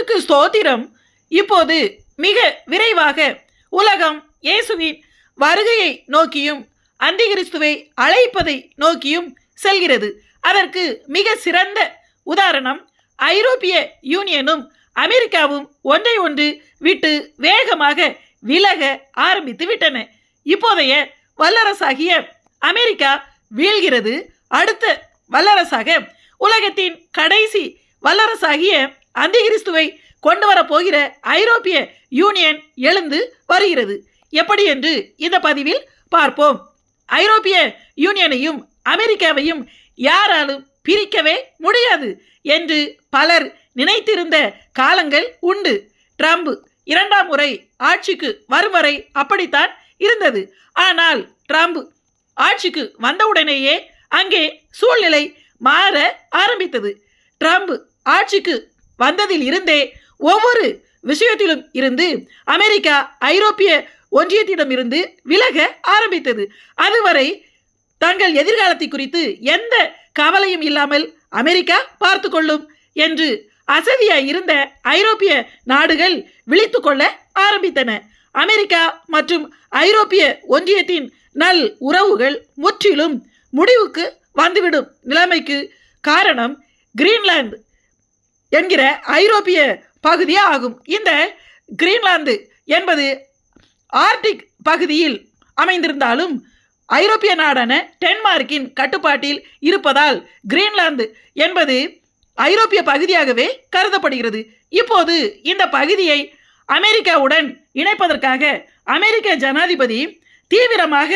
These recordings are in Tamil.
கர்த்தருக்கு ஸ்தோத்திரம். இப்போது மிக விரைவாக உலகம் இயேசுவின் வருகையை நோக்கியும் அந்திகிறிஸ்துவை அழைப்பதை நோக்கியும் செல்கிறது. அதற்கு மிக சிறந்த உதாரணம் ஐரோப்பிய யூனியனும் அமெரிக்காவும் ஒன்றை ஒன்று விட்டு வேகமாக விலக ஆரம்பித்து விட்டன. இப்போதைய வல்லரசாகிய அமெரிக்கா வீழ்கிறது. அடுத்த வல்லரசாக உலகத்தின் கடைசி வல்லரசாகிய அந்திகிறிஸ்துவை கொண்டு வரப்போகிற ஐரோப்பிய யூனியன் எழுந்து வருகிறது. எப்படி என்று இந்த பதிவில் பார்ப்போம். ஐரோப்பிய யூனியனையும் அமெரிக்காவையும் யாராலும் பிரிக்கவே முடியாது என்று பலர் நினைத்திருந்த காலங்கள் உண்டு. ட்ரம்ப் இரண்டாம் முறை ஆட்சிக்கு வரும் வரை அப்படித்தான் இருந்தது. ஆனால் ட்ரம்ப் ஆட்சிக்கு வந்தவுடனேயே அங்கே சூழ்நிலை மாற ஆரம்பித்தது. ட்ரம்ப் ஆட்சிக்கு வந்ததில் இருந்தே ஒவ்வொரு விஷயத்திலும் இருந்து அமெரிக்கா ஐரோப்பிய ஒன்றியத்திடம் இருந்து விலக ஆரம்பித்தது. அதுவரை தங்கள் எதிர்காலத்தை குறித்து எந்த கவலையும் இல்லாமல் அமெரிக்கா பார்த்து கொள்ளும் என்று அசதியாய் இருந்த ஐரோப்பிய நாடுகள் விழித்து கொள்ள ஆரம்பித்தன. அமெரிக்கா மற்றும் ஐரோப்பிய ஒன்றியத்தின் நல் உறவுகள் முற்றிலும் முடிவுக்கு வந்துவிடும் நிலைமைக்கு காரணம் கிரீன்லாந்து என்கிற ஐரோப்பிய பகுதியே ஆகும் இந்த கிரீன்லாந்து என்பது ஆர்டிக் பகுதியில் அமைந்திருந்தாலும் ஐரோப்பிய நாடான டென்மார்க்கின் கட்டுப்பாட்டில் இருப்பதால் கிரீன்லாந்து என்பது ஐரோப்பிய பகுதியாகவே கருதப்படுகிறது. இப்போது இந்த பகுதியை அமெரிக்காவுடன் இணைப்பதற்காக அமெரிக்க ஜனாதிபதி தீவிரமாக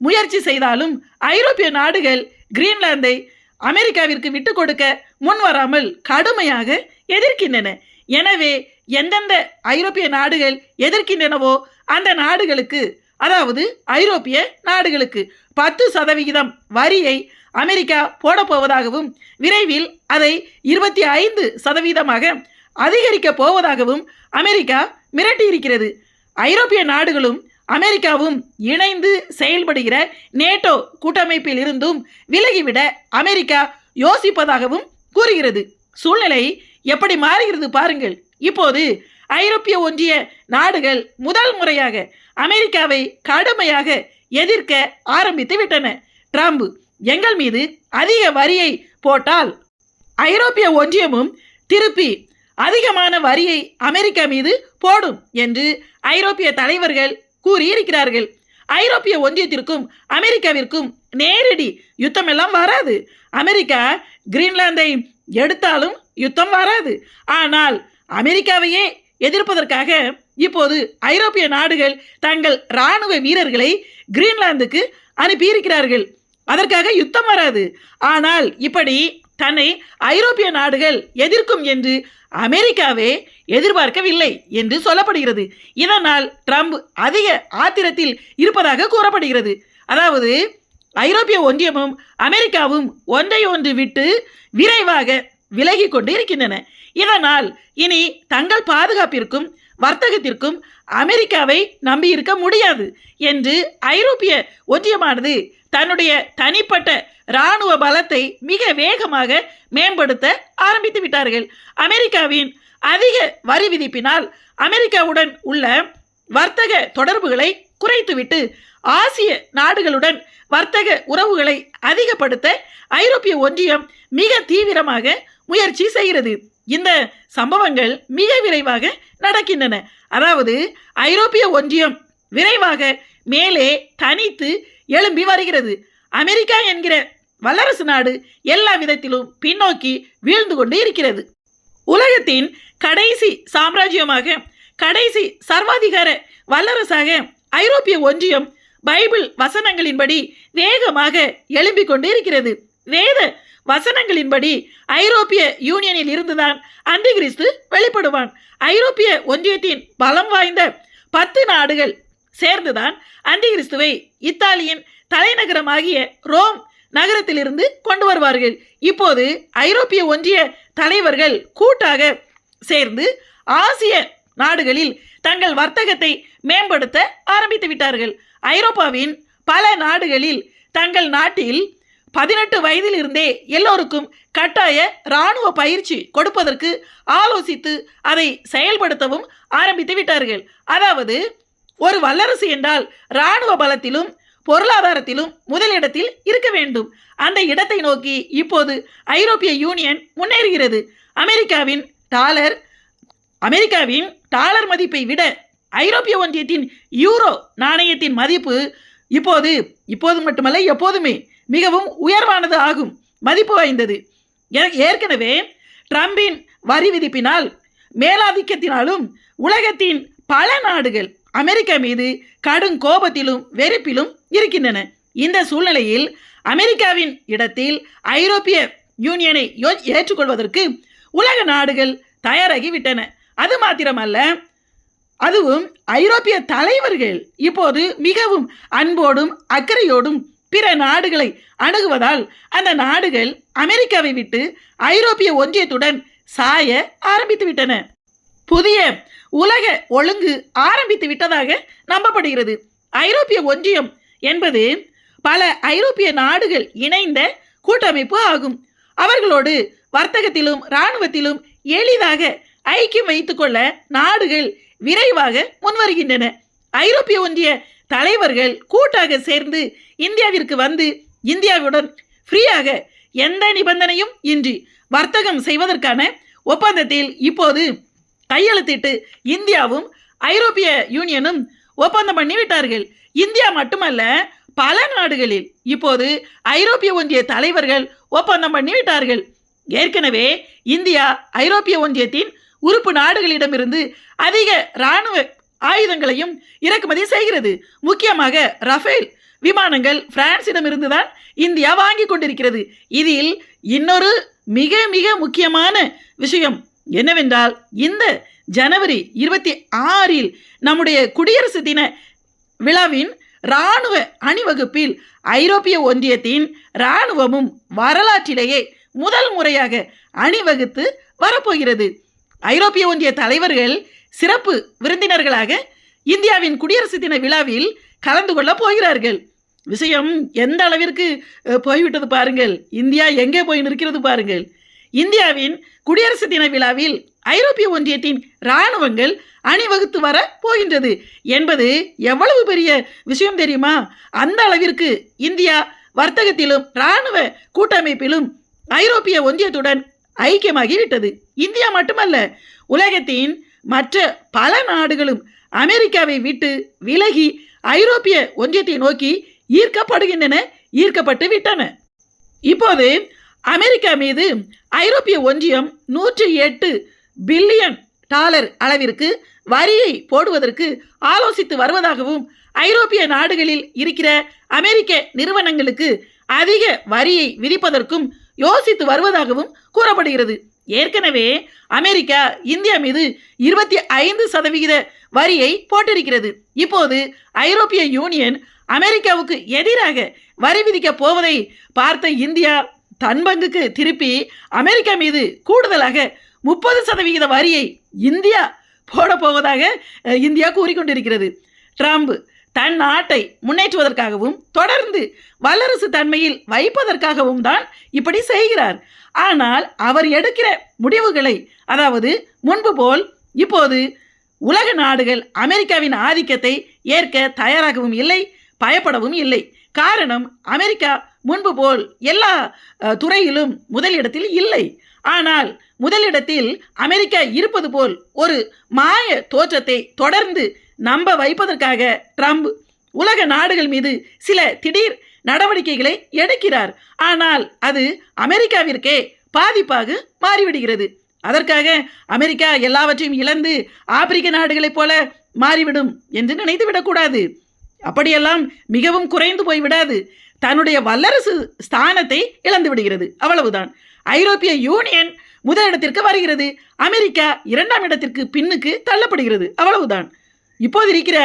முயற்சி செய்தாலும் ஐரோப்பிய நாடுகள் கிரீன்லாந்தை அமெரிக்காவிற்கு விட்டு கொடுக்க முன்வராமல் கடுமையாக எதிர்க்கின்றன. எனவே எந்தெந்த ஐரோப்பிய நாடுகள் எதிர்க்கின்றனவோ அந்த நாடுகளுக்கு அதாவது ஐரோப்பிய நாடுகளுக்கு பத்து சதவிகிதம் வரியை அமெரிக்கா போடப்போவதாகவும் விரைவில் அதை இருபத்தி ஐந்து சதவீதமாக அதிகரிக்கப் போவதாகவும் அமெரிக்கா மிரட்டியிருக்கிறது. ஐரோப்பிய நாடுகளும் அமெரிக்காவும் இணைந்து செயல்படுகிற நேட்டோ கூட்டமைப்பில் இருந்தும் விலகிவிட அமெரிக்கா யோசிப்பதாகவும் கூறுகிறது. சூழ்நிலை எப்படி மாறுகிறது பாருங்கள். இப்போது ஐரோப்பிய ஒன்றிய நாடுகள் முதல் முறையாக அமெரிக்காவை கடுமையாக எதிர்க்க ஆரம்பித்து விட்டன. ட்ரம்ப் எங்கள் மீது அதிக வரியை போட்டால் ஐரோப்பிய ஒன்றியமும் திருப்பி அதிகமான வரியை அமெரிக்கா மீது போடும் என்று ஐரோப்பிய தலைவர்கள் கூறியிருக்கிறார்கள். ஐரோப்பிய ஒன்றியத்திற்கும் அமெரிக்காவிற்கும் நேரடி யுத்தமெல்லாம் வராது. அமெரிக்கா கிரீன்லாந்தை எடுத்தாலும் யுத்தம் வராது. ஆனால் அமெரிக்காவையே எதிர்ப்பதற்காக இப்போது ஐரோப்பிய நாடுகள் தங்கள் இராணுவ வீரர்களை கிரீன்லாந்துக்கு அனுப்பியிருக்கிறார்கள். அதற்காக யுத்தம் வராது. ஆனால் இப்படி தன்னை ஐரோப்பிய நாடுகள் எதிர்க்கும் என்று அமெரிக்காவே எதிர்பார்க்கவில்லை என்று சொல்லப்படுகிறது. இதனால் ட்ரம்ப் அதிக ஆத்திரத்தில் இருப்பதாக கூறப்படுகிறது. அதாவது ஐரோப்பிய ஒன்றியமும் அமெரிக்காவும் ஒன்றை ஒன்று விட்டு விரைவாக விலகி கொண்டு இருக்கின்றன. இதனால் இனி தங்கள் பாதுகாப்பிற்கும் வர்த்தகத்திற்கும் அமெரிக்காவை நம்பியிருக்க முடியாது என்று ஐரோப்பிய ஒன்றியமானது தன்னுடைய தனிப்பட்ட இராணுவ பலத்தை மிக வேகமாக மேம்படுத்த ஆரம்பித்து விட்டார்கள். அமெரிக்காவின் அதிக வரி விதிப்பினால் அமெரிக்காவுடன் உள்ள வர்த்தக தொடர்புகளை குறைத்துவிட்டு ஆசிய நாடுகளுடன் வர்த்தக உறவுகளை அதிகப்படுத்த ஐரோப்பிய ஒன்றியம் மிக தீவிரமாக முயற்சி செய்கிறது. இந்த சம்பவங்கள் மிக விரைவாக நடக்கின்றன. அதாவது ஐரோப்பிய ஒன்றியம் விரைவாக மேலே தனித்து எழும்பி வருகிறது. அமெரிக்கா என்கிற வல்லரசு நாடு எல்லா விதத்திலும் பின்னோக்கி வீழ்ந்து கொண்டு இருக்கிறது. உலகத்தின் கடைசி சாம்ராஜ்யமாக கடைசி சர்வாதிகார வல்லரசாக ஐரோப்பிய ஒன்றியம் பைபிள் வசனங்களின்படி வேகமாக எழும்பிக் கொண்டிருக்கிறது. வேத வசனங்களின்படி ஐரோப்பிய யூனியனில் இருந்துதான் அந்திகிறிஸ்து வெளிப்படுவான். ஐரோப்பிய ஒன்றியத்தின் பலம் வாய்ந்த பத்து நாடுகள் சேர்ந்துதான் அந்திகிறிஸ்துவை இத்தாலியின் தலைநகரமாகிய ரோம் நகரத்திலிருந்து கொண்டு வருவார்கள். இப்போது ஐரோப்பிய ஒன்றிய தலைவர்கள் கூட்டாக சேர்ந்து ஆசிய நாடுகளில் தங்கள் வர்த்தகத்தை மேம்படுத்த ஆரம்பித்து விட்டார்கள். ஐரோப்பாவின் பல நாடுகளில் தங்கள் நாட்டில் பதினெட்டு வயதிலிருந்தே எல்லோருக்கும் கட்டாய இராணுவ பயிற்சி கொடுப்பதற்கு ஆலோசித்து அதை செயல்படுத்தவும் ஆரம்பித்து விட்டார்கள். அதாவது ஒரு வல்லரசு என்றால் இராணுவ பலத்திலும் பொருளாதாரத்திலும் முதலிடத்தில் இருக்க வேண்டும். அந்த இடத்தை நோக்கி இப்போது ஐரோப்பிய யூனியன் முன்னேறுகிறது. அமெரிக்காவின் டாலர் அமெரிக்காவின் டாலர் மதிப்பை விட ஐரோப்பிய ஒன்றியத்தின் யூரோ நாணயத்தின் மதிப்பு இப்போது இப்போது மட்டுமல்ல எப்போதுமே மிகவும் உயர்வானது ஆகும். மதிப்பு வாய்ந்தது. ஏற்கனவே ட்ரம்பின் வரி விதிப்பினால் மேலாதிக்கத்தினாலும் உலகத்தின் பல நாடுகள் அமெரிக்கா மீது கடும் கோபத்திலும் வெறுப்பிலும் இருக்கின்றன. இந்த சூழ்நிலையில் அமெரிக்காவின் இடத்தில் ஐரோப்பிய யூனியனை ஏற்றுக்கொள்வதற்கு உலக நாடுகள் தயாராகிவிட்டன. அது மாத்திரமல்ல அதுவும் ஐரோப்பிய தலைவர்கள் இப்போது மிகவும் அன்போடும் அக்கறையோடும் பிற நாடுகளை அணுகுவதால் அந்த நாடுகள் அமெரிக்காவை விட்டு ஐரோப்பிய ஒன்றியத்துடன் சாய ஆரம்பித்து விட்டன புதிய உலக ஒழுங்கு ஆரம்பித்து விட்டதாக நம்பப்படுகிறது. ஐரோப்பிய ஒன்றியம் என்பது பல ஐரோப்பிய நாடுகள் இணைந்த கூட்டமைப்பு ஆகும். அவர்களோடு வர்த்தகத்திலும் இராணுவத்திலும் எளிதாக ஐக்கியம் வைத்துக்கொள்ள நாடுகள் விரைவாக முன்வருகின்றன. ஐரோப்பிய ஒன்றிய தலைவர்கள் கூட்டாக சேர்ந்து இந்தியாவிற்கு வந்து இந்தியாவுடன் ஃப்ரீயாக எந்த நிபந்தனையும் இன்றி வர்த்தகம் செய்வதற்கான ஒப்பந்தத்தில் இப்போது கையெழுத்திட்டு இந்தியாவும் ஐரோப்பிய யூனியனும் ஒப்பந்தம் பண்ணிவிட்டார்கள். இந்தியா மட்டுமல்ல பல நாடுகளில் இப்போது ஐரோப்பிய ஒன்றிய தலைவர்கள் ஒப்பந்தம் பண்ணிவிட்டார்கள். ஏற்கனவே இந்தியா ஐரோப்பிய ஒன்றியத்தின் உறுப்பு நாடுகளிடமிருந்து அதிக இராணுவ ஆயுதங்களையும் இறக்குமதி செய்கிறது. முக்கியமாக ரஃபேல் விமானங்கள் பிரான்சிடமிருந்து தான் இந்தியா வாங்கி கொண்டிருக்கிறது. இதில் இன்னொரு மிக மிக முக்கியமான விஷயம் என்னவென்றால் இந்த ஜனவரி இருபத்தி ஆறில் நம்முடைய குடியரசு தின விழாவின் இராணுவ அணிவகுப்பில் ஐரோப்பிய ஒன்றியத்தின் இராணுவமும் வரலாற்றிலேயே முதல் முறையாக அணிவகுத்து வரப்போகிறது. ஐரோப்பிய ஒன்றிய தலைவர்கள் சிறப்பு விருந்தினர்களாக இந்தியாவின் குடியரசு தின விழாவில் கலந்து கொள்ளப் போகிறார்கள். விஷயம் எந்த அளவிற்கு போய்விட்டது பாருங்கள். இந்தியா எங்கே போய் நிற்கிறது பாருங்கள். இந்தியாவின் குடியரசு தின விழாவில் ஐரோப்பிய ஒன்றியத்தின் இராணுவங்கள் அணிவகுத்து வர போகின்றது. என்பது எவ்வளவு பெரிய விஷயம் தெரியுமா? அந்த அளவிற்கு இந்தியா வர்த்தகத்திலும் இராணுவ கூட்டமைப்பிலும் ஐரோப்பிய ஒன்றியத்துடன் ஐக்கியமாகிவிட்டது. இந்தியா மட்டுமல்ல உலகத்தின் மற்ற பல நாடுகளும் அமெரிக்காவை விட்டு விலகி ஐரோப்பிய ஒன்றியத்தை நோக்கி ஈர்க்கப்படுகின்றன ஈர்க்கப்பட்டு விட்டன. இப்போது அமெரிக்கா மீது ஐரோப்பிய ஒன்றியம் நூற்றி எட்டு பில்லியன் டாலர் அளவிற்கு வரியை போடுவதற்கு ஆலோசித்து வருவதாகவும் ஐரோப்பிய நாடுகளில் இருக்கிற அமெரிக்க நிறுவனங்களுக்கு அதிக வரியை விதிப்பதற்கும் யோசித்து வருவதாகவும் கூறப்படுகிறது. ஏற்கனவே அமெரிக்கா இந்தியா மீது இருபத்தி ஐந்து சதவிகித வரியை போட்டிருக்கிறது. இப்போது ஐரோப்பிய யூனியன் அமெரிக்காவுக்கு எதிராக வரி விதிக்கப் போவதை பார்த்த இந்தியா தன் பங்குக்கு திருப்பி அமெரிக்கா மீது கூடுதலாக முப்பது சதவிகித வரியை இந்தியா போட போவதாக இந்தியா கூறிக்கொண்டிருக்கிறது. ட்ரம்ப் தன் நாட்டை முன்னேற்றுவதற்காகவும் தொடர்ந்து வல்லரசு தன்மையில் வைப்பதற்காகவும் தான் இப்படி செய்கிறார். ஆனால் அவர் எடுக்கிற முடிவுகளை அதாவது முன்பு போல் இப்போது உலக நாடுகள் அமெரிக்காவின் ஆதிக்கத்தை ஏற்க தயாராகவும் இல்லை பயப்படவும் இல்லை. காரணம் அமெரிக்கா முன்பு போல் எல்லா துறையிலும் முதலிடத்தில் இல்லை. ஆனால் முதலிடத்தில் அமெரிக்கா இருப்பது போல் ஒரு மாய தோற்றத்தை தொடர்ந்து நம்ப வைப்பதற்காக ட்ரம்ப் உலக நாடுகள் மீது சில திடீர் நடவடிக்கைகளை எடுக்கிறார். ஆனால் அது அமெரிக்காவிற்கே பாதிப்பாக மாறிவிடுகிறது. அதற்காக அமெரிக்கா எல்லாவற்றையும் இழந்து ஆப்பிரிக்க நாடுகளைப் போல மாறிவிடும் என்று நினைத்து விடக்கூடாது அப்படியெல்லாம் மிகவும் குறைந்து போய்விடாது. தன்னுடைய வல்லரசு ஸ்தானத்தை இழந்து விடுகிறது. அவ்வளவுதான். ஐரோப்பிய யூனியன் முதலிடத்திற்கு வருகிறது. அமெரிக்கா இரண்டாம் இடத்திற்கு பின்னுக்கு தள்ளப்படுகிறது. அவ்வளவுதான். இப்போது இருக்கிற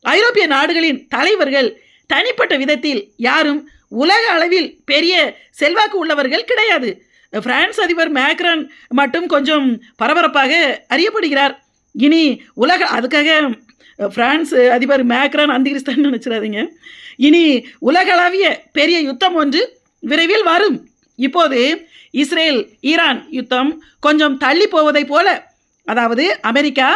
ஐரோப்பிய நாடுகளின் தலைவர்கள் தனிப்பட்ட விதத்தில் யாரும் உலக அளவில் பெரிய செல்வாக்கு உள்ளவர்கள் கிடையாது. பிரான்ஸ் அதிபர் மேக்ரன் மட்டும் கொஞ்சம் பரபரப்பாக அறியப்படுகிறார். இனி உலக அதுக்காக பிரான்ஸ் அதிபர் மேக்ரன் அந்திகிறிஸ்தான் நினச்சிடாதீங்க. இனி உலகளவிய பெரிய யுத்தம் ஒன்று விரைவில் வரும். இப்போது இஸ்ரேல் ஈரான் யுத்தம் கொஞ்சம் தள்ளி போவதைப் போல அதாவது அமெரிக்கா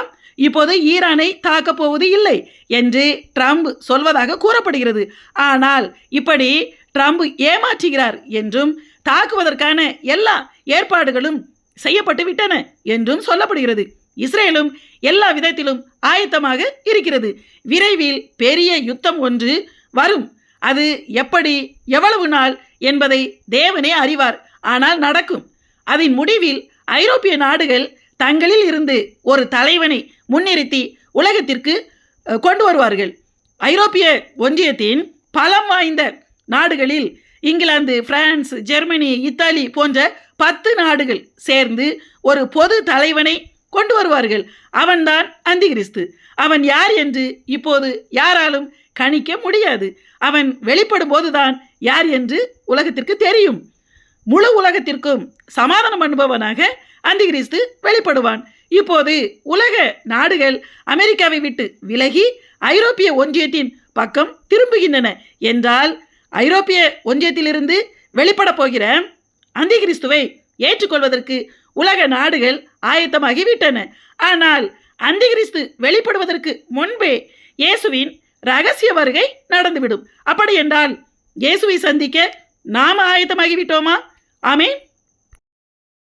இப்போது ஈரானை தாக்கப் போவது இல்லை என்று ட்ரம்ப் சொல்வதாக கூறப்படுகிறது. ஆனால் இப்படி ட்ரம்ப் ஏமாற்றுகிறார் என்றும் தாக்குவதற்கான எல்லா ஏற்பாடுகளும் செய்யப்பட்டு விட்டன என்றும் சொல்லப்படுகிறது. இஸ்ரேலும் எல்லா விதத்திலும் ஆயத்தமாக இருக்கிறது. விரைவில் பெரிய யுத்தம் ஒன்று வரும். அது எப்படி எவ்வளவு நாள் என்பதை தேவனே அறிவார். ஆனால் நடக்கும். அதன் முடிவில் ஐரோப்பிய நாடுகள் தங்களில் இருந்து ஒரு தலைவனை முன்னிறுத்தி உலகத்திற்கு கொண்டு வருவார்கள். ஐரோப்பிய ஒன்றியத்தின் பலம் வாய்ந்த நாடுகளில் இங்கிலாந்து பிரான்ஸ் ஜெர்மனி இத்தாலி போன்ற பத்து நாடுகள் சேர்ந்து ஒரு பொது தலைவனை கொண்டு வருவார்கள். அவன்தான் அந்திகிறிஸ்து அவன் யார் என்று இப்போது யாராலும் கணிக்க முடியாது. அவன் வெளிப்படும் போதுதான் யார் என்று உலகத்திற்கு தெரியும். முழு உலகத்திற்கும் சமாதானம் பண்ணுபவனாக அந்திகிறிஸ்து வெளிப்படுவான். இப்போது உலக நாடுகள் அமெரிக்காவை விட்டு விலகி ஐரோப்பிய ஒன்றியத்தின் பக்கம் திரும்புகின்றன என்றால் ஐரோப்பிய ஒன்றியத்திலிருந்து வெளிப்படப் போகிற அந்திகிறிஸ்துவை ஏற்றுக்கொள்வதற்கு உலக நாடுகள் ஆயத்தமாகிவிட்டன. ஆனால் அந்திகிறிஸ்து வெளிப்படுவதற்கு முன்பே இயேசுவின் ரகசிய வருகை நடந்துவிடும். அப்படி என்றால் இயேசுவை சந்திக்க நாம ஆயத்தமாகிவிட்டோமா? ஆமீன்.